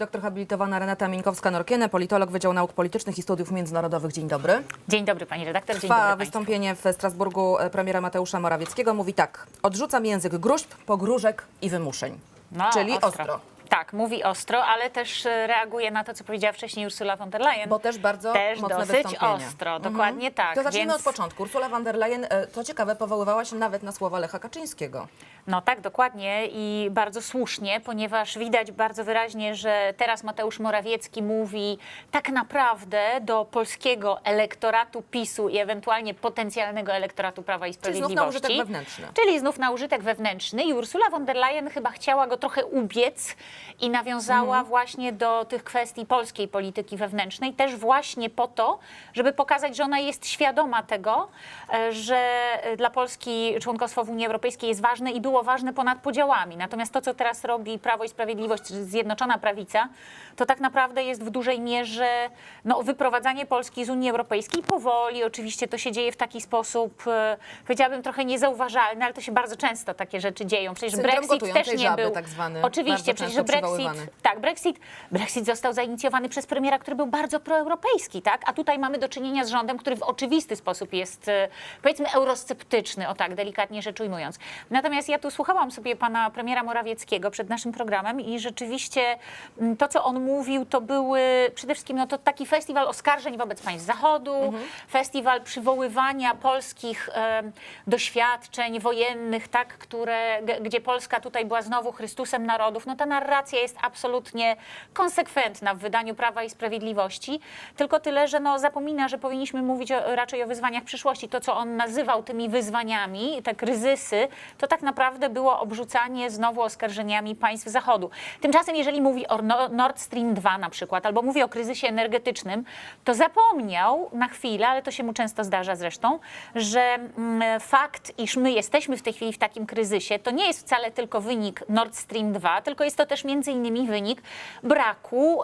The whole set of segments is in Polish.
Doktor habilitowana Renata Minkowska-Norkiene, politolog Wydział Nauk Politycznych i Studiów Międzynarodowych. Dzień dobry. Dzień dobry pani redaktor, dzień Trwa dobry państwu. wystąpienie w Strasburgu e, premiera Mateusza Morawieckiego. Mówi tak, odrzucam język gruźb, pogróżek i wymuszeń. No, Czyli ostro. Tak, mówi ostro, ale też e, reaguje na to, co powiedziała wcześniej Ursula von der Leyen. Bo też bardzo Też mocne dosyć ostro, Mhm. dokładnie tak. To zacznijmy więc... od początku. Ursula von der Leyen, e, co ciekawe, powoływała się nawet na słowa Lecha Kaczyńskiego. No tak, dokładnie i bardzo słusznie, ponieważ widać bardzo wyraźnie, że teraz Mateusz Morawiecki mówi tak naprawdę do polskiego elektoratu PiSu i ewentualnie potencjalnego elektoratu Prawa i Czyli Sprawiedliwości. znów na użytek wewnętrzny. Czyli znów na użytek wewnętrzny i Ursula von der Leyen chyba chciała go trochę ubiec i nawiązała Mhm. właśnie do tych kwestii polskiej polityki wewnętrznej, też właśnie po to, żeby pokazać, że ona jest świadoma tego, e, że e, dla Polski członkostwo w Unii Europejskiej jest ważne i było ważne ponad podziałami. Natomiast to, co teraz robi Prawo i Sprawiedliwość, Zjednoczona Prawica, to tak naprawdę jest w dużej mierze no, wyprowadzanie Polski z Unii Europejskiej powoli. Oczywiście to się dzieje w taki sposób, e, powiedziałabym, trochę niezauważalny, ale to się bardzo często takie rzeczy dzieją. Przecież Syndrom Brexit też nie żaby był. tak zwany, Oczywiście, przecież Brexit. Tak, Brexit, Brexit został zainicjowany przez premiera, który był bardzo proeuropejski, tak? A tutaj mamy do czynienia z rządem, który w oczywisty sposób jest, e, powiedzmy, eurosceptyczny, o tak delikatnie rzecz ujmując. Natomiast ja tu słuchałam sobie pana premiera Morawieckiego przed naszym programem i rzeczywiście mm, to, co on mówił, to były przede wszystkim no, to taki festiwal oskarżeń wobec państw Zachodu, Mhm. festiwal przywoływania polskich em, doświadczeń wojennych, tak, które, gdzie Polska tutaj była znowu Chrystusem narodów. No ta narracja jest absolutnie konsekwentna w wydaniu Prawa i Sprawiedliwości, tylko tyle, że no, zapomina, że powinniśmy mówić o, raczej o wyzwaniach przyszłości. To, co on nazywał tymi wyzwaniami, te kryzysy, to tak naprawdę było obrzucanie znowu oskarżeniami państw Zachodu. Tymczasem, jeżeli mówi o No- Nord Stream 2 na przykład, albo mówi o kryzysie energetycznym, to zapomniał na chwilę, ale to się mu często zdarza zresztą, że mm, fakt, iż my jesteśmy w tej chwili w takim kryzysie, to nie jest wcale tylko wynik Nord Stream 2, tylko jest to też między innymi wynik braku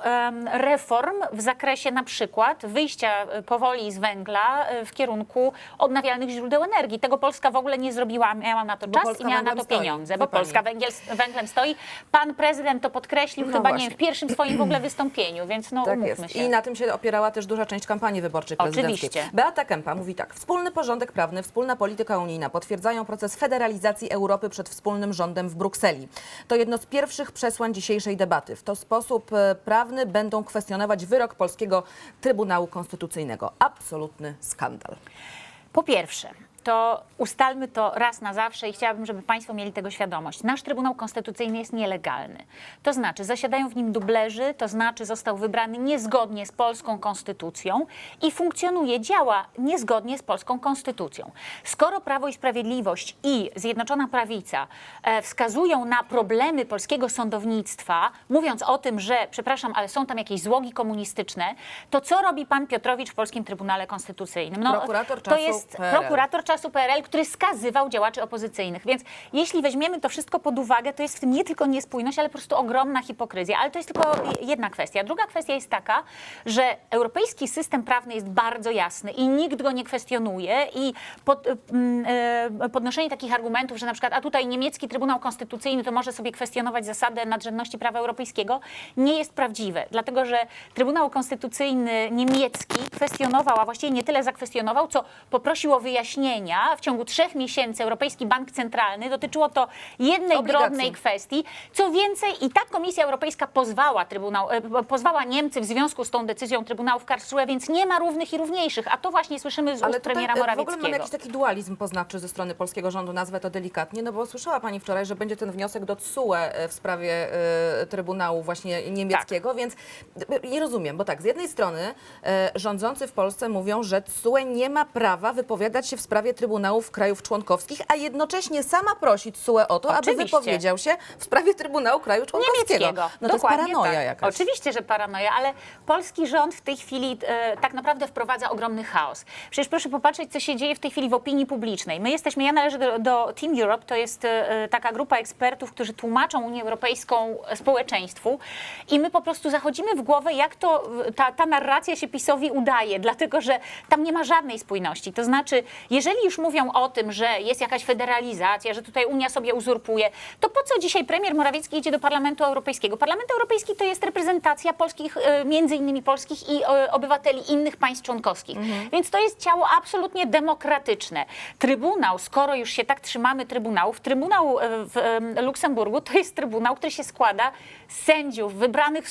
reform w zakresie na przykład wyjścia e, powoli z węgla e, w kierunku odnawialnych źródeł energii. Tego Polska w ogóle nie zrobiła, miała na to Bo czas Polska i miała na to stoi, pieniądze, bo. Polska węgiel, węglem stoi. Pan prezydent to podkreślił No chyba nie właśnie. wiem, w pierwszym swoim w ogóle wystąpieniu, więc no Tak umówmy się. I na tym się opierała też duża część kampanii wyborczej prezydenckiej. Oczywiście. Beata Kempa mówi tak. Wspólny porządek prawny, wspólna polityka unijna potwierdzają proces federalizacji Europy przed wspólnym rządem w Brukseli. To jedno z pierwszych przesłań dzisiejszej debaty. W to sposób e, prawny będą kwestionować wyrok polskiego Trybunału Konstytucyjnego. Absolutny skandal. Po pierwsze, to ustalmy to raz na zawsze i chciałabym, żeby Państwo mieli tego świadomość. Nasz Trybunał Konstytucyjny jest nielegalny. To znaczy, zasiadają w nim dublerzy, to znaczy, został wybrany niezgodnie z polską konstytucją i funkcjonuje, działa niezgodnie z polską konstytucją. Skoro Prawo i Sprawiedliwość i Zjednoczona Prawica e, wskazują na problemy polskiego sądownictwa, mówiąc o tym, że, przepraszam, ale są tam jakieś złogi komunistyczne, to co robi pan Piotrowicz w Polskim Trybunale Konstytucyjnym? No, Prokurator to jest prokurator czasu PRL, który skazywał działaczy opozycyjnych. Więc jeśli weźmiemy to wszystko pod uwagę, to jest w tym nie tylko niespójność, ale po prostu ogromna hipokryzja. Ale to jest tylko jedna kwestia. Druga kwestia jest taka, że europejski system prawny jest bardzo jasny i nikt go nie kwestionuje i pod, mm, e, podnoszenie takich argumentów, że na przykład a tutaj niemiecki Trybunał Konstytucyjny to może sobie kwestionować zasadę nadrzędności prawa europejskiego, nie jest prawdziwe. Dlatego, że Trybunał Konstytucyjny niemiecki kwestionował, a właściwie nie tyle zakwestionował, co poprosił o W ciągu trzech miesięcy Europejski Bank Centralny dotyczyło to jednej Obligacji. drobnej kwestii. Co więcej, i tak Komisja Europejska pozwała, Trybunał, e, pozwała Niemcy w związku z tą decyzją Trybunału w Karlsruhe, więc nie ma równych i równiejszych. A to właśnie słyszymy z Ale ust premiera e, w ogóle Morawieckiego. mamy jakiś taki dualizm poznawczy ze strony polskiego rządu, nazwę to delikatnie, no bo słyszała Pani wczoraj, że będzie ten wniosek do TSUE e, w sprawie e, Trybunału właśnie niemieckiego, Tak. więc nie rozumiem, bo tak, z jednej strony e, rządzący w Polsce mówią, że TSUE nie ma prawa wypowiadać się w sprawie Trybunałów krajów członkowskich, a jednocześnie sama prosi TSUE o to, aby Oczywiście. wypowiedział się w sprawie Trybunału kraju członkowskiego. niemieckiego. No to jest Dokładnie paranoja tak. jakaś. Oczywiście, że paranoja, ale polski rząd w tej chwili e, tak naprawdę wprowadza ogromny chaos. Przecież proszę popatrzeć, co się dzieje w tej chwili w opinii publicznej. My jesteśmy, ja należę do, do Team Europe, to jest e, taka grupa ekspertów, którzy tłumaczą Unię Europejską społeczeństwu i my po prostu zachodzimy w głowę, jak to ta, ta narracja się PiSowi udaje, dlatego że tam nie ma żadnej spójności. To znaczy, jeżeli jeżeli już mówią o tym, że jest jakaś federalizacja, że tutaj Unia sobie uzurpuje, to po co dzisiaj premier Morawiecki idzie do Parlamentu Europejskiego? Parlament Europejski to jest reprezentacja polskich, e, między innymi polskich i e, obywateli innych państw członkowskich. Więc to jest ciało absolutnie demokratyczne. Trybunał, skoro już się tak trzymamy trybunałów, Trybunał e, w Luksemburgu to jest trybunał, który się składa z sędziów wybranych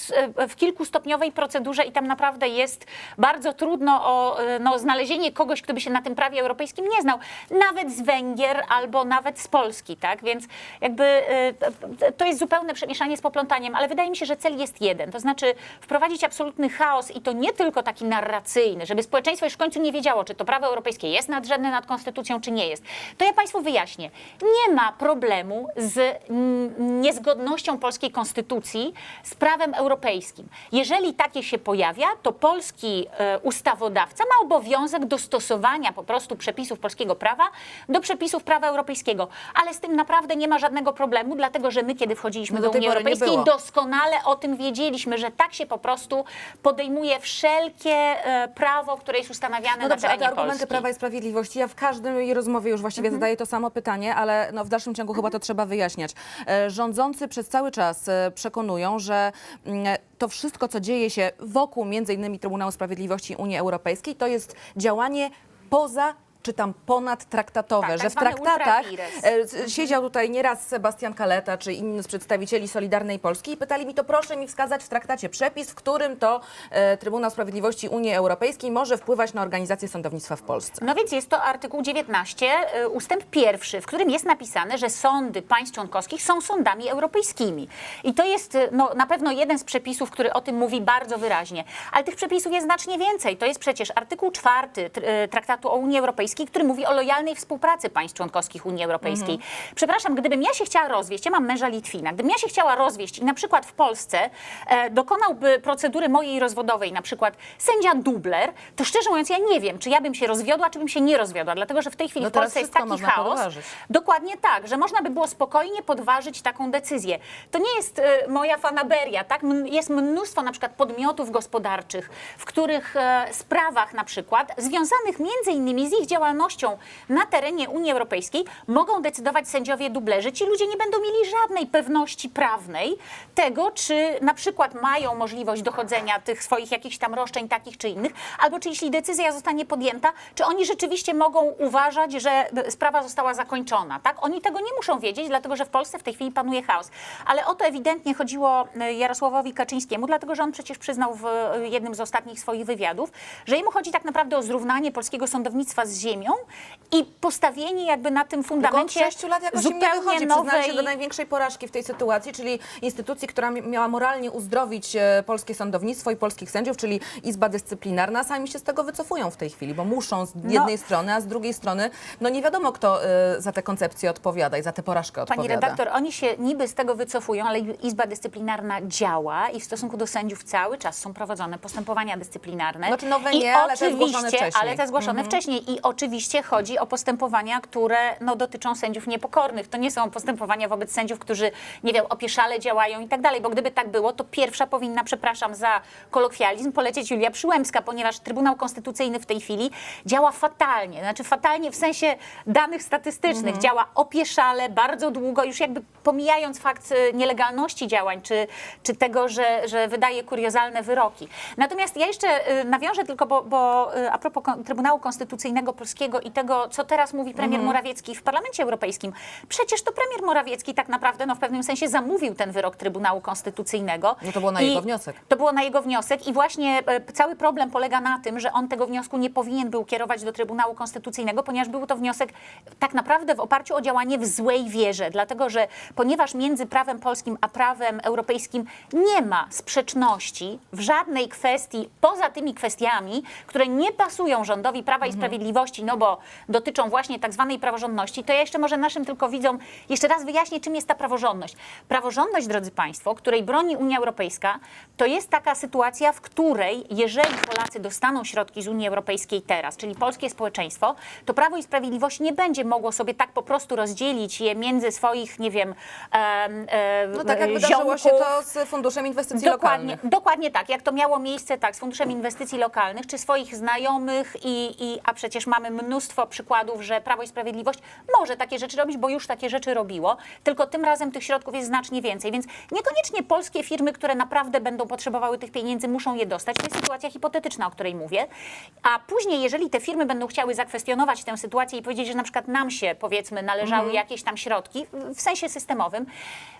w kilkustopniowej procedurze i tam naprawdę jest bardzo trudno o no, znalezienie kogoś, kto by się na tym prawie europejskim nie znał. Nawet z Węgier albo nawet z Polski, tak? Więc jakby e, to- jest zupełne przemieszanie z poplątaniem, ale wydaje mi się, że cel jest jeden, to znaczy wprowadzić absolutny chaos i to nie tylko taki narracyjny, żeby społeczeństwo już w końcu nie wiedziało, czy to prawo europejskie jest nadrzędne nad konstytucją, czy nie jest. To ja Państwu wyjaśnię. Nie ma problemu z niezgodnością polskiej konstytucji z prawem europejskim. Jeżeli takie się pojawia, to polski e, ustawodawca ma obowiązek dostosowania po prostu przepisów polskiego prawa do przepisów prawa europejskiego. Ale z tym naprawdę nie ma żadnego problemu, dlatego że my, kiedy wchodziliśmy No do do Unii Europejskiej, doskonale o tym wiedzieliśmy, że tak się po prostu podejmuje wszelkie e, prawo, które jest ustanawiane No na dobrze, a te terenie argumenty Polski. Prawa i Sprawiedliwości, ja w każdej rozmowie już właściwie zadaję to samo pytanie, ale no w dalszym ciągu chyba to trzeba wyjaśniać. E, Rządzący przez cały czas e, przekonują, że mm, to wszystko, co dzieje się wokół między innymi Trybunału Sprawiedliwości Unii Europejskiej, to jest działanie poza czy tam ponadtraktatowe, Tak, że tak w traktatach e, siedział tutaj nieraz Sebastian Kaleta czy inni z przedstawicieli Solidarnej Polski i pytali mi to proszę mi wskazać w traktacie przepis, w którym to e, Trybunał Sprawiedliwości Unii Europejskiej może wpływać na organizację sądownictwa w Polsce. No więc jest to artykuł 19, y, ustęp pierwszy, w którym jest napisane, że sądy państw członkowskich są sądami europejskimi. I to jest no, na pewno jeden z przepisów, który o tym mówi bardzo wyraźnie. Ale tych przepisów jest znacznie więcej. To jest przecież artykuł czwarty tr- y, Traktatu o Unii Europejskiej, który mówi o lojalnej współpracy państw członkowskich Unii Europejskiej. Przepraszam, gdybym ja się chciała rozwieść, ja mam męża Litwina, gdybym ja się chciała rozwieść i na przykład w Polsce e, dokonałby procedury mojej rozwodowej, na przykład sędzia dubler, to szczerze mówiąc ja nie wiem, czy ja bym się rozwiodła, czy bym się nie rozwiodła, dlatego że w tej chwili No w Polsce jest taki chaos. podważyć. Dokładnie tak, że można by było spokojnie podważyć taką decyzję. To nie jest e, moja fanaberia, tak? M- Jest mnóstwo na przykład podmiotów gospodarczych, w których e, sprawach na przykład związanych między innymi z ich działalnością na terenie Unii Europejskiej mogą decydować sędziowie dublerzy. Ci ludzie nie będą mieli żadnej pewności prawnej tego, czy na przykład mają możliwość dochodzenia tych swoich jakichś tam roszczeń takich czy innych, albo czy jeśli decyzja zostanie podjęta, czy oni rzeczywiście mogą uważać, że sprawa została zakończona, tak? Oni tego nie muszą wiedzieć, dlatego że w Polsce w tej chwili panuje chaos. Ale o to ewidentnie chodziło e, Jarosławowi Kaczyńskiemu, dlatego że on przecież przyznał w e, jednym z ostatnich swoich wywiadów, że jemu chodzi tak naprawdę o zrównanie polskiego sądownictwa z ziemią i postawienie jakby na tym Tylko od fundamencie sześciu lat jakoś im nie wychodzi. Przyznali nowej... się do największej porażki w tej sytuacji, czyli instytucji, która mi- miała moralnie uzdrowić e, polskie sądownictwo i polskich sędziów, czyli Izba Dyscyplinarna, sami się z tego wycofują w tej chwili, bo muszą z jednej strony, a z drugiej strony, no nie wiadomo kto e, za tę koncepcję odpowiada i za tę porażkę Pani odpowiada. redaktor, oni się niby z tego wycofują, ale Izba Dyscyplinarna działa i w stosunku do sędziów cały czas są prowadzone postępowania dyscyplinarne. Znaczy nowe I nie, ale te zgłoszone wcześniej. Ale te zgłoszone wcześniej. I oczywiście chodzi o postępowania, które no, dotyczą sędziów niepokornych. To nie są postępowania wobec sędziów, którzy, nie wiem, opieszale działają i tak dalej, bo gdyby tak było, to pierwsza powinna, przepraszam za kolokwializm, polecieć Julia Przyłębska, ponieważ Trybunał Konstytucyjny w tej chwili działa fatalnie. Znaczy fatalnie w sensie danych statystycznych. Mhm. Działa opieszale, bardzo długo, już jakby pomijając fakt y, nielegalności działań, czy, czy tego, że, że wydaje kuriozalne wyroki. Natomiast ja jeszcze y, nawiążę tylko, bo, bo y, a propos Trybunału Konstytucyjnego I tego, co teraz mówi premier Mhm. Morawiecki w Parlamencie Europejskim. Przecież to premier Morawiecki tak naprawdę no, w pewnym sensie zamówił ten wyrok Trybunału Konstytucyjnego. No to było na jego wniosek. To było na jego wniosek i właśnie e, cały problem polega na tym, że on tego wniosku nie powinien był kierować do Trybunału Konstytucyjnego, ponieważ był to wniosek tak naprawdę w oparciu o działanie w złej wierze, dlatego że ponieważ między prawem polskim a prawem europejskim nie ma sprzeczności w żadnej kwestii poza tymi kwestiami, które nie pasują rządowi Prawa i Sprawiedliwości, no bo dotyczą właśnie tak zwanej praworządności, to ja jeszcze może naszym tylko widzom jeszcze raz wyjaśnię, czym jest ta praworządność. Praworządność, drodzy Państwo, której broni Unia Europejska, to jest taka sytuacja, w której jeżeli Polacy dostaną środki z Unii Europejskiej teraz, czyli polskie społeczeństwo, to Prawo i Sprawiedliwość nie będzie mogło sobie tak po prostu rozdzielić je między swoich, nie wiem, em, em, No tak jak wydarzyło się to z Funduszem Inwestycji Dokładnie, Lokalnych. dokładnie tak, jak to miało miejsce tak z Funduszem Inwestycji Lokalnych, czy swoich znajomych, i, i, a przecież mamy mamy mnóstwo przykładów, że Prawo i Sprawiedliwość może takie rzeczy robić, bo już takie rzeczy robiło, tylko tym razem tych środków jest znacznie więcej, więc niekoniecznie polskie firmy, które naprawdę będą potrzebowały tych pieniędzy, muszą je dostać. To jest sytuacja hipotetyczna, o której mówię. A później, jeżeli te firmy będą chciały zakwestionować tę sytuację i powiedzieć, że na przykład nam się, powiedzmy, należały jakieś tam środki, w sensie systemowym,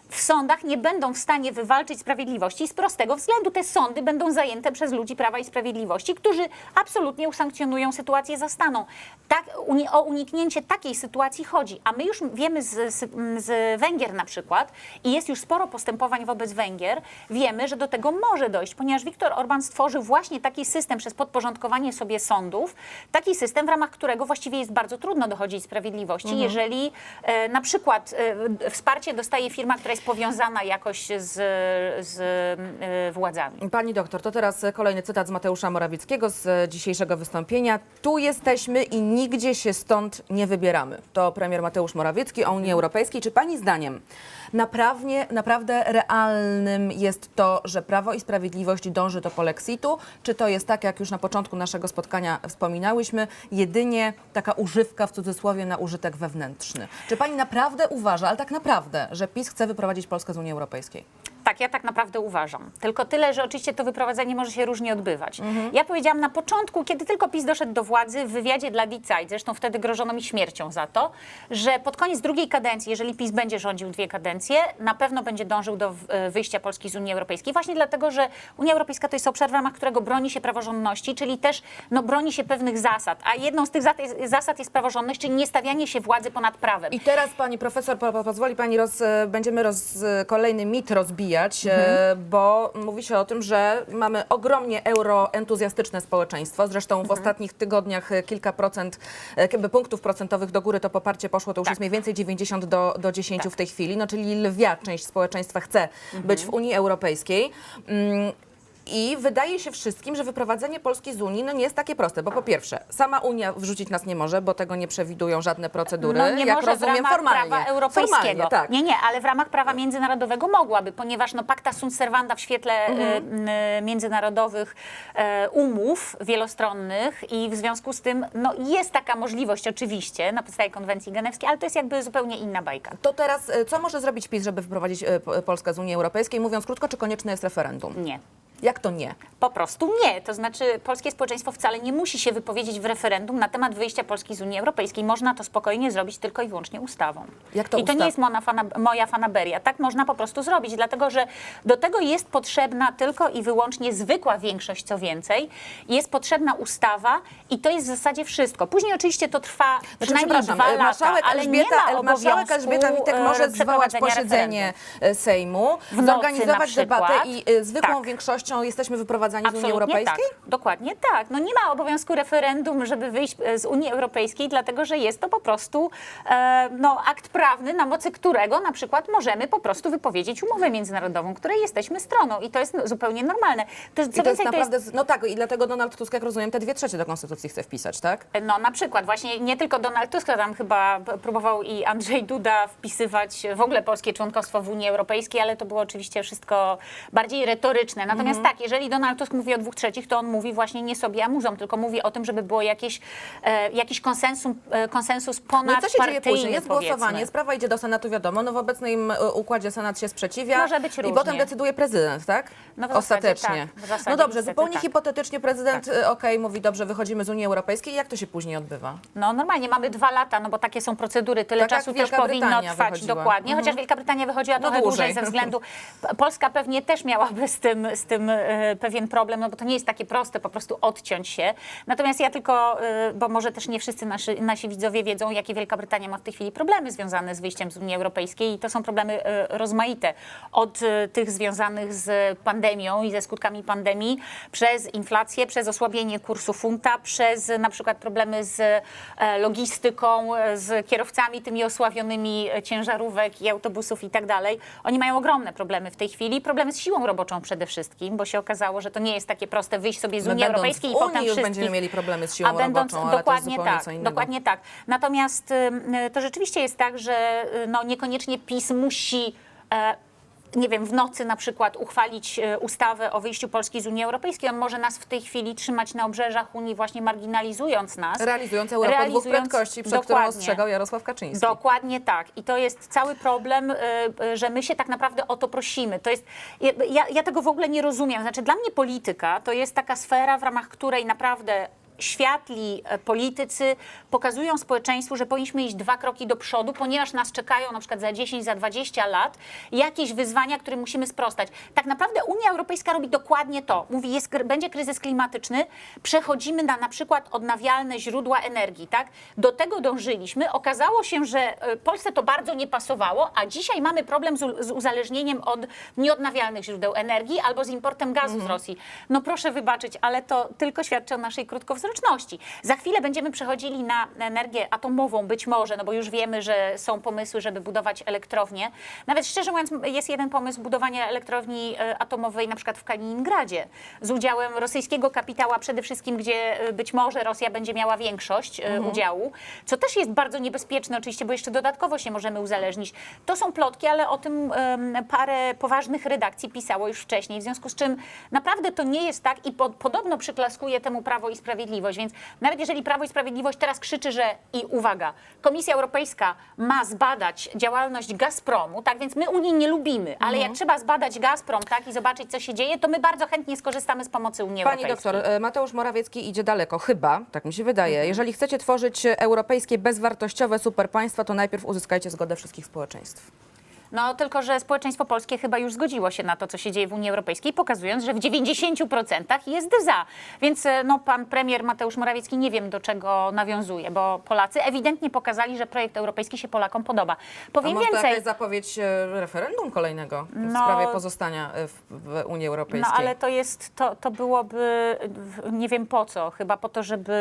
w sądach nie będą w stanie wywalczyć sprawiedliwości z prostego względu. Te sądy będą zajęte przez ludzi Prawa i Sprawiedliwości, którzy absolutnie usankcjonują sytuację zastaną. Tak, uni- o uniknięcie takiej sytuacji chodzi. A my już wiemy z, z, z Węgier na przykład i jest już sporo postępowań wobec Węgier, wiemy, że do tego może dojść, ponieważ Viktor Orban stworzył właśnie taki system przez podporządkowanie sobie sądów, taki system, w ramach którego właściwie jest bardzo trudno dochodzić sprawiedliwości, jeżeli e, na przykład e, wsparcie dostaje firma, która jest powiązana jakoś z, z e, władzami. Pani doktor, to teraz kolejny cytat z Mateusza Morawieckiego z dzisiejszego wystąpienia. Tu jesteśmy i nigdzie się stąd nie wybieramy. To premier Mateusz Morawiecki o Unii Europejskiej. Czy pani zdaniem naprawdę, naprawdę realnym jest to, że Prawo i Sprawiedliwość dąży do polexitu? Czy to jest tak, jak już na początku naszego spotkania wspominałyśmy, jedynie taka używka w cudzysłowie na użytek wewnętrzny? Czy pani naprawdę uważa, ale tak naprawdę, że PiS chce wyprowadzić Polskę z Unii Europejskiej? Tak, ja tak naprawdę uważam. Tylko tyle, że oczywiście to wyprowadzenie może się różnie odbywać. Ja powiedziałam na początku, kiedy tylko PiS doszedł do władzy, w wywiadzie dla Die Zeit, zresztą wtedy grożono mi śmiercią za to, że pod koniec drugiej kadencji, jeżeli PiS będzie rządził dwie kadencje, na pewno będzie dążył do e, wyjścia Polski z Unii Europejskiej. Właśnie dlatego, że Unia Europejska to jest obszar, w ramach którego broni się praworządności, czyli też no, broni się pewnych zasad. A jedną z tych zasad jest praworządność, czyli nie stawianie się władzy ponad prawem. I teraz pani profesor, po, po, pozwoli pani, roz, e, będziemy roz, e, kolejny mit rozbijać, e, bo mówi się o tym, że mamy ogromnie euroentuzjastyczne społeczeństwo. Zresztą w ostatnich tygodniach e, kilka procent, e, jakby punktów procentowych do góry to poparcie poszło, to już Tak. jest mniej więcej 90 do, do 10 w tej chwili, no czyli lwia część społeczeństwa chce być w Unii Europejskiej. I wydaje się wszystkim, że wyprowadzenie Polski z Unii no nie jest takie proste, bo po pierwsze, sama Unia wrzucić nas nie może, bo tego nie przewidują żadne procedury. No nie jak może rozumiem, w ramach formalnie. prawa europejskiego. Formalnie, tak. Nie, nie, ale w ramach prawa międzynarodowego mogłaby, ponieważ no, pacta sunt servanda w świetle Mhm. e, m, międzynarodowych e, umów wielostronnych i w związku z tym no, jest taka możliwość oczywiście na podstawie konwencji genewskiej, ale to jest jakby zupełnie inna bajka. To teraz, e, co może zrobić PiS, żeby wyprowadzić e, Polskę z Unii Europejskiej? Mówiąc krótko, czy konieczne jest referendum? Nie. Jak to nie? Po prostu nie. To znaczy, polskie społeczeństwo wcale nie musi się wypowiedzieć w referendum na temat wyjścia Polski z Unii Europejskiej. Można to spokojnie zrobić tylko i wyłącznie ustawą. Jak to I to nie jest fana, moja fanaberia. Tak można po prostu zrobić, dlatego że do tego jest potrzebna tylko i wyłącznie zwykła większość, co więcej. Jest potrzebna ustawa i to jest w zasadzie wszystko. Później oczywiście to trwa przynajmniej przepraszam, dwa lata, marszałek ale nie ma marszałek Elżbieta Witek e, może zwołać posiedzenie referendum. e, Sejmu, zorganizować debatę i e, zwykłą Tak. większością jesteśmy wyprowadzani z Unii Absolutnie Europejskiej? Tak, dokładnie tak. No nie ma obowiązku referendum, żeby wyjść e, z Unii Europejskiej, dlatego że jest to po prostu e, no, akt prawny, na mocy którego na przykład możemy po prostu wypowiedzieć umowę międzynarodową, której jesteśmy stroną i to jest zupełnie normalne. To, jest- I co to jest więcej, to jest naprawdę, no tak, i dlatego Donald Tusk, jak rozumiem, te dwie trzecie do konstytucji chce wpisać, tak? No na przykład właśnie nie tylko Donald Tusk, tam chyba próbował i Andrzej Duda wpisywać w ogóle polskie członkostwo w Unii Europejskiej, ale to było oczywiście wszystko bardziej retoryczne. Natomiast Mhm. tak, jeżeli Donald Tusk mówi o dwóch trzecich, to on mówi właśnie nie sobie, a muzom, tylko mówi o tym, żeby było jakieś, e, jakiś konsensus, e, konsensus No i co się dzieje później? Jest głosowanie, sprawa idzie do Senatu, wiadomo, no w obecnym e, układzie Senat się sprzeciwia. Może być I różnie. potem decyduje prezydent, tak? No w zasadzie Ostatecznie. tak, w zasadzie no dobrze, niestety zupełnie tak. hipotetycznie prezydent, e, okej, mówi dobrze, wychodzimy z Unii Europejskiej. Jak to się później odbywa? No normalnie mamy dwa lata, no bo takie są procedury, tyle Tak jak czasu też Wielka powinno Brytania trwać wychodziła. dokładnie, Mhm. chociaż Wielka Brytania wychodziła No trochę dłużej. dłużej ze względu, Polska pewnie też miałaby z tym, z tym e, pewien problem, no bo to nie jest takie proste po prostu odciąć się. Natomiast ja tylko, e, bo może też nie wszyscy nasi, nasi widzowie wiedzą, jakie Wielka Brytania ma w tej chwili problemy związane z wyjściem z Unii Europejskiej i to są problemy e, rozmaite. Od e, tych związanych z pandemią i ze skutkami pandemii, przez inflację, przez osłabienie kursu funta, przez na przykład problemy z logistyką, z kierowcami tymi osławionymi ciężarówek i autobusów i tak dalej. Oni mają ogromne problemy w tej chwili, problemy z siłą roboczą przede wszystkim, bo się okazało, że to nie jest takie proste wyjść sobie z Unii Europejskiej i potem już będziemy mieli problemy z siłą A będąc, jest dokładnie tak, dokładnie tak. Natomiast to rzeczywiście jest tak, że no, niekoniecznie PiS musi e, nie wiem, w nocy na przykład uchwalić e, ustawę o wyjściu Polski z Unii Europejskiej. On może nas w tej chwili trzymać na obrzeżach Unii, właśnie marginalizując nas. Realizując Europę dwóch Realizując- prędkości, przed którą ostrzegał Jarosław Kaczyński. Dokładnie tak. I to jest cały problem, y, y, że my się tak naprawdę o to prosimy. To jest, ja, ja tego w ogóle nie rozumiem. Znaczy, dla mnie polityka to jest taka sfera, w ramach której naprawdę światli e, politycy pokazują społeczeństwu, że powinniśmy iść dwa kroki do przodu, ponieważ nas czekają na przykład za 10, za 20 lat jakieś wyzwania, którym musimy sprostać. Tak naprawdę Unia Europejska robi dokładnie to. Mówi, jest, będzie kryzys klimatyczny, przechodzimy na na przykład odnawialne źródła energii, tak? Do tego dążyliśmy. Okazało się, że e, Polsce to bardzo nie pasowało, a dzisiaj mamy problem z, uzależnieniem od nieodnawialnych źródeł energii albo z importem gazu z Rosji. No proszę wybaczyć, ale to tylko świadczy o naszej krótkowzroczności. Za chwilę będziemy przechodzili na energię atomową, być może, no bo już wiemy, że są pomysły, żeby budować elektrownie. Nawet szczerze mówiąc, jest jeden pomysł budowania elektrowni e, atomowej na przykład w Kaliningradzie z udziałem rosyjskiego kapitała przede wszystkim, gdzie e, być może Rosja będzie miała większość e, udziału, co też jest bardzo niebezpieczne oczywiście, bo jeszcze dodatkowo się możemy uzależnić. To są plotki, ale o tym parę poważnych redakcji pisało już wcześniej, w związku z czym naprawdę to nie jest tak i po, podobno przyklaskuje temu Prawo i Sprawiedliwość, więc nawet jeżeli Prawo i Sprawiedliwość teraz krzyczy, że i uwaga, Komisja Europejska ma zbadać działalność Gazpromu, tak więc my Unii nie lubimy, ale jak trzeba zbadać Gazprom tak i zobaczyć co się dzieje, to my bardzo chętnie skorzystamy z pomocy Unii Pani Europejskiej. doktor, e, Mateusz Morawiecki idzie daleko, chyba, tak mi się wydaje. Jeżeli chcecie tworzyć europejskie, bezwartościowe superpaństwa, to najpierw uzyskajcie zgodę wszystkich społeczeństw. No tylko, że społeczeństwo polskie chyba już zgodziło się na to, co się dzieje w Unii Europejskiej, pokazując, że w 90% jest za. Więc e, no, pan premier Mateusz Morawiecki nie wiem, do czego nawiązuje, bo Polacy ewidentnie pokazali, że projekt europejski się Polakom podoba. A Powiem może to więcej. jakaś zapowiedź e, referendum kolejnego w No- sprawie pozostania e, w, w Unii No Europejskiej? ale to jest, to, to byłoby, nie wiem po co, chyba po to, żeby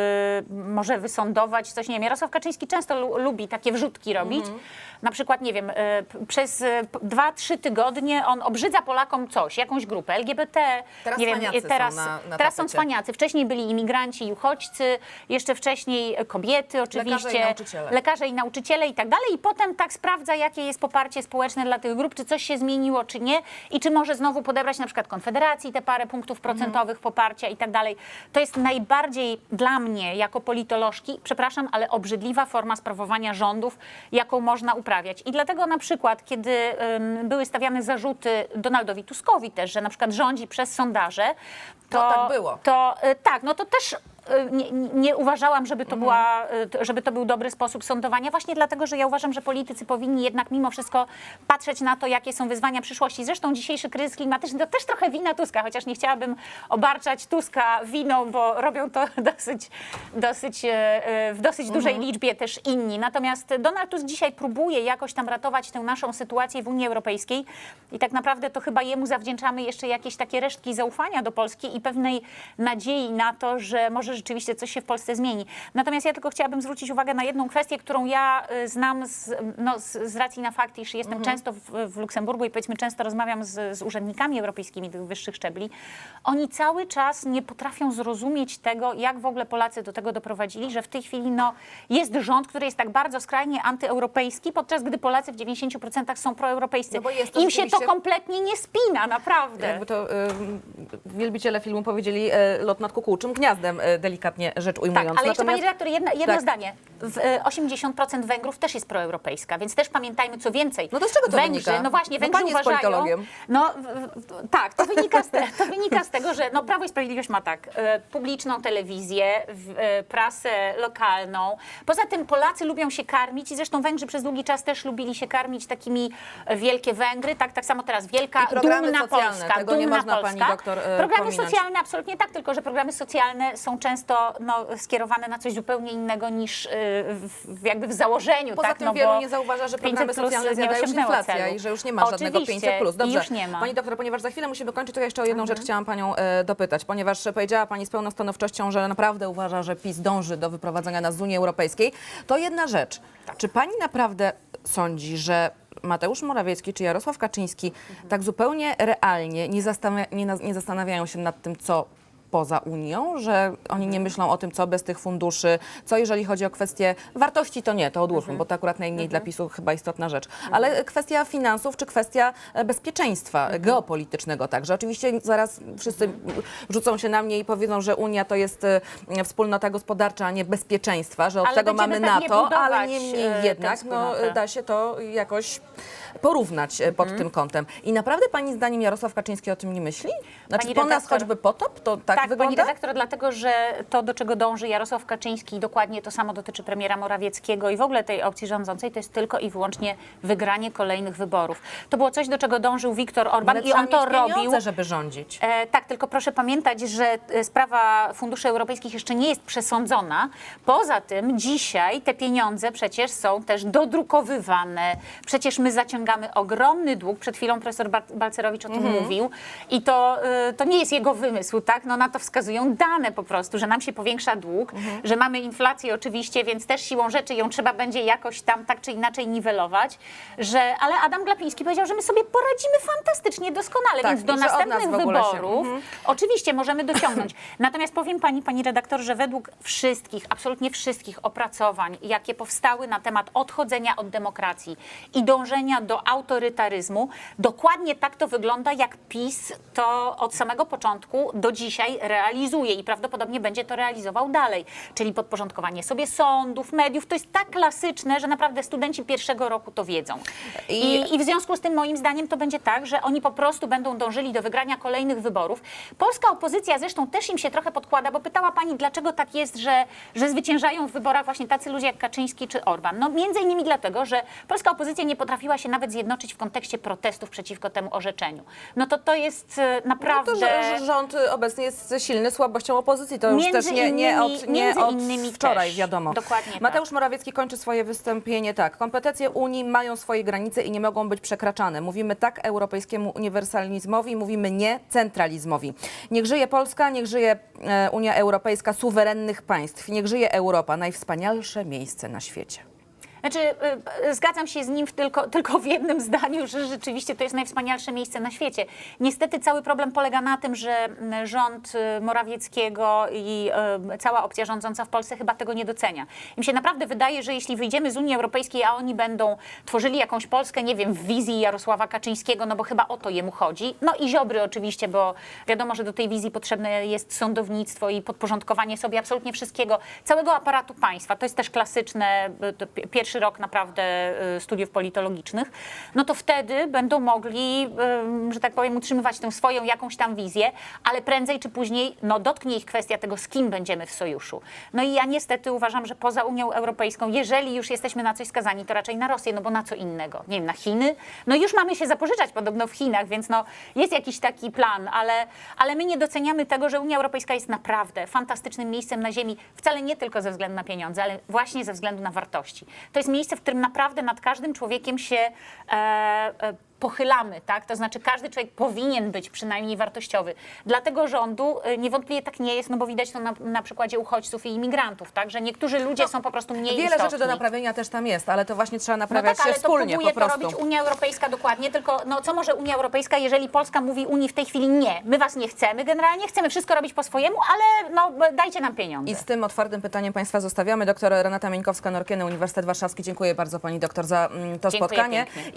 może wysądować coś, nie wiem, Jarosław Kaczyński często lu, lubi takie wrzutki robić. Mhm. Na przykład, nie wiem, e, p- przez p- dwa, trzy tygodnie on obrzydza Polakom coś, jakąś grupę LGBT. Teraz nie wiem, teraz, są na- na teraz są cwaniacy. Wcześniej byli imigranci i uchodźcy, jeszcze wcześniej kobiety oczywiście. Lekarze i nauczyciele. lekarze i nauczyciele i tak dalej. I potem tak sprawdza, jakie jest poparcie społeczne dla tych grup, czy coś się zmieniło, czy nie. I czy może znowu podebrać na przykład Konfederacji te parę punktów procentowych poparcia i tak dalej. To jest najbardziej dla mnie, jako politolożki, przepraszam, ale obrzydliwa forma sprawowania rządów, jaką można uprawiać. I dlatego na przykład, kiedy ym, były stawiane zarzuty Donaldowi Tuskowi też, że na przykład rządzi przez sondaże, to, No, tak było. to y, tak, no to też nie, nie uważałam, żeby to, była, y, żeby to był dobry sposób sądowania, właśnie dlatego, że ja uważam, że politycy powinni jednak mimo wszystko patrzeć na to, jakie są wyzwania przyszłości. Zresztą dzisiejszy kryzys klimatyczny to też trochę wina Tuska, chociaż nie chciałabym obarczać Tuska winą, bo robią to dosyć, dosyć, e, w dosyć dużej liczbie też inni. Natomiast Donald Tusk dzisiaj próbuje jakoś tam ratować tę naszą sytuację w Unii Europejskiej i tak naprawdę to chyba jemu zawdzięczamy jeszcze jakieś takie resztki zaufania do Polski i pewnej nadziei na to, że może rzeczywiście coś się w Polsce zmieni. Natomiast ja tylko chciałabym zwrócić uwagę na jedną kwestię, którą ja y, znam z, no, z, z racji na fakt, iż jestem często w, w Luksemburgu i powiedzmy często rozmawiam z, z urzędnikami europejskimi tych wyższych szczebli. Oni cały czas nie potrafią zrozumieć tego, jak w ogóle Polacy do tego doprowadzili, że w tej chwili no, jest rząd, który jest tak bardzo skrajnie antyeuropejski, podczas gdy Polacy w 90% są proeuropejscy. No to Im się to kompletnie nie spina, naprawdę. Jakby to y, wielbiciele filmu powiedzieli y, lot nad kukułczym gniazdem, y, delikatnie rzecz ujmując. Tak, ale jeszcze pani Natomiast- redaktor, jedno, jedno Tak. zdanie. W, e, 80% Węgrów też jest proeuropejska, więc też pamiętajmy, co więcej. No to z czego to Węgrzy, wynika? No właśnie, No Węgrzy pani jest uważają... No w, tak, to wynika, z te, to wynika z tego, że no, Prawo i Sprawiedliwość ma tak, e, publiczną telewizję, w, e, prasę lokalną. Poza tym Polacy lubią się karmić i zresztą Węgrzy przez długi czas też lubili się karmić takimi e, wielkie Węgry, tak, tak samo teraz wielka, dumna socjalne, Polska, tego nie dumna można Polska. pani doktor, e, Programy pominąć. socjalne absolutnie tak, tylko że programy socjalne są często no, skierowane na coś zupełnie innego niż y, w, jakby w założeniu. Poza tak? tym no wielu nie zauważa, że programy 500 plus socjalne nie zjadają już inflacja celu. i że już nie ma żadnego Oczywiście, 500 plus. Dobrze. już nie ma. Pani doktor, ponieważ za chwilę musimy kończyć, to ja jeszcze o jedną rzecz chciałam panią e, dopytać, ponieważ powiedziała pani z pełną stanowczością, że naprawdę uważa, że PiS dąży do wyprowadzenia nas z Unii Europejskiej. To jedna rzecz. Czy pani naprawdę sądzi, że Mateusz Morawiecki czy Jarosław Kaczyński tak zupełnie realnie nie, zastanawia, nie, nie zastanawiają się nad tym, co poza Unią, że oni nie myślą o tym, co bez tych funduszy, co jeżeli chodzi o kwestie wartości, to nie, to odłóżmy, bo to akurat najmniej dla PiSu chyba istotna rzecz, ale kwestia finansów czy kwestia e, bezpieczeństwa geopolitycznego także. Oczywiście zaraz wszyscy rzucą się na mnie i powiedzą, że Unia to jest e, wspólnota gospodarcza, a nie bezpieczeństwa, że od Ale tego mamy NATO, ale niemniej e, jednak no, da się to jakoś porównać e, pod tym kątem. I naprawdę pani zdaniem Jarosław Kaczyński o tym nie myśli? Znaczy Pani po nas redaktor- choćby potop? To tak, Tak, pani wygląda? redaktor, dlatego że to, do czego dąży Jarosław Kaczyński, dokładnie to samo dotyczy premiera Morawieckiego i w ogóle tej opcji rządzącej, to jest tylko i wyłącznie wygranie kolejnych wyborów. To było coś, do czego dążył Viktor Orban i on to robił. żeby rządzić. E, tak, tylko proszę pamiętać, że e, sprawa funduszy europejskich jeszcze nie jest przesądzona. Poza tym dzisiaj te pieniądze przecież są też dodrukowywane. Przecież my zaciągamy ogromny dług. Przed chwilą profesor Balcerowicz o tym mówił. I to, e, to nie jest jego wymysł, tak? No na to wskazują dane po prostu, że nam się powiększa dług, że mamy inflację oczywiście, więc też siłą rzeczy ją trzeba będzie jakoś tam tak czy inaczej niwelować. Że, ale Adam Glapiński powiedział, że my sobie poradzimy fantastycznie, doskonale, Tak, więc do następnych wyborów Oczywiście możemy dociągnąć. Natomiast powiem pani, pani redaktor, że według wszystkich, absolutnie wszystkich opracowań, jakie powstały na temat odchodzenia od demokracji i dążenia do autorytaryzmu, dokładnie tak to wygląda, jak PiS to od samego początku do dzisiaj realizuje i prawdopodobnie będzie to realizował dalej. Czyli podporządkowanie sobie sądów, mediów. To jest tak klasyczne, że naprawdę studenci pierwszego roku to wiedzą. I- I, w związku z tym moim zdaniem to będzie tak, że oni po prostu będą dążyli do wygrania kolejnych wyborów. Polska opozycja zresztą też im się trochę podkłada, bo pytała pani, dlaczego tak jest, że, że zwyciężają w wyborach właśnie tacy ludzie jak Kaczyński czy Orban. No między innymi dlatego, że polska opozycja nie potrafiła się nawet zjednoczyć w kontekście protestów przeciwko temu orzeczeniu. No to to jest e, No naprawdę... to, że, że rząd obecny jest silny słabością opozycji, to już Między też nie, nie innymi- od, nie od innymi wczoraj też. wiadomo. Dokładnie tak. Mateusz Morawiecki kończy swoje wystąpienie tak. Kompetencje Unii mają swoje granice i nie mogą być przekraczane. Mówimy tak europejskiemu uniwersalizmowi, mówimy nie centralizmowi. Niech żyje Polska, niech żyje e, Unia Europejska suwerennych państw. Niech żyje Europa, najwspanialsze miejsce na świecie. Znaczy, y, y, zgadzam się z nim w tylko, tylko w jednym zdaniu, że rzeczywiście to jest najwspanialsze miejsce na świecie. Niestety cały problem polega na tym, że mm, rząd y, Morawieckiego i cała opcja rządząca w Polsce chyba tego nie docenia. Im się naprawdę wydaje, że jeśli wyjdziemy z Unii Europejskiej, a oni będą tworzyli jakąś Polskę, nie wiem, w wizji Jarosława Kaczyńskiego, no bo chyba o to jemu chodzi. No i Ziobry oczywiście, bo wiadomo, że do tej wizji potrzebne jest sądownictwo i podporządkowanie sobie absolutnie wszystkiego, całego aparatu państwa. To jest też klasyczne, y, to pi- pierwszy rok naprawdę y, studiów politologicznych. No to wtedy będą mogli, ym, że tak powiem, utrzymywać tę swoją jakąś tam wizję, ale prędzej czy później no, dotknie ich kwestia tego, z kim będziemy w sojuszu. No i ja niestety uważam, że poza Unią Europejską, jeżeli już jesteśmy na coś skazani, to raczej na Rosję, no bo na co innego? Nie wiem, na Chiny? No już mamy się zapożyczać podobno w Chinach, więc no jest jakiś taki plan, ale, ale my nie doceniamy tego, że Unia Europejska jest naprawdę fantastycznym miejscem na ziemi, wcale nie tylko ze względu na pieniądze, ale właśnie ze względu na wartości. To jest miejsce, w którym naprawdę nad każdym człowiekiem się e, e, pochylamy, tak? To znaczy każdy człowiek powinien być przynajmniej wartościowy. Dla tego rządu e, niewątpliwie tak nie jest, no bo widać to na, na przykładzie uchodźców i imigrantów, tak? Że niektórzy ludzie są po prostu mniej Wiele istotni. rzeczy do naprawienia też tam jest, ale to właśnie trzeba No naprawiać tak, ale się to wspólnie próbuje po to prostu. robić Unia Europejska dokładnie, tylko no, co może Unia Europejska, jeżeli Polska mówi Unii w tej chwili nie, my was nie chcemy, generalnie chcemy wszystko robić po swojemu, ale no, dajcie nam pieniądze. I z tym otwartym pytaniem Państwa zostawiamy. Doktor Renata Mieńkowska-Norkieny, Uniwersytet Warszawski. Dziękuję bardzo Pani doktor za mm, to Dziękuję spotkanie. pięknie.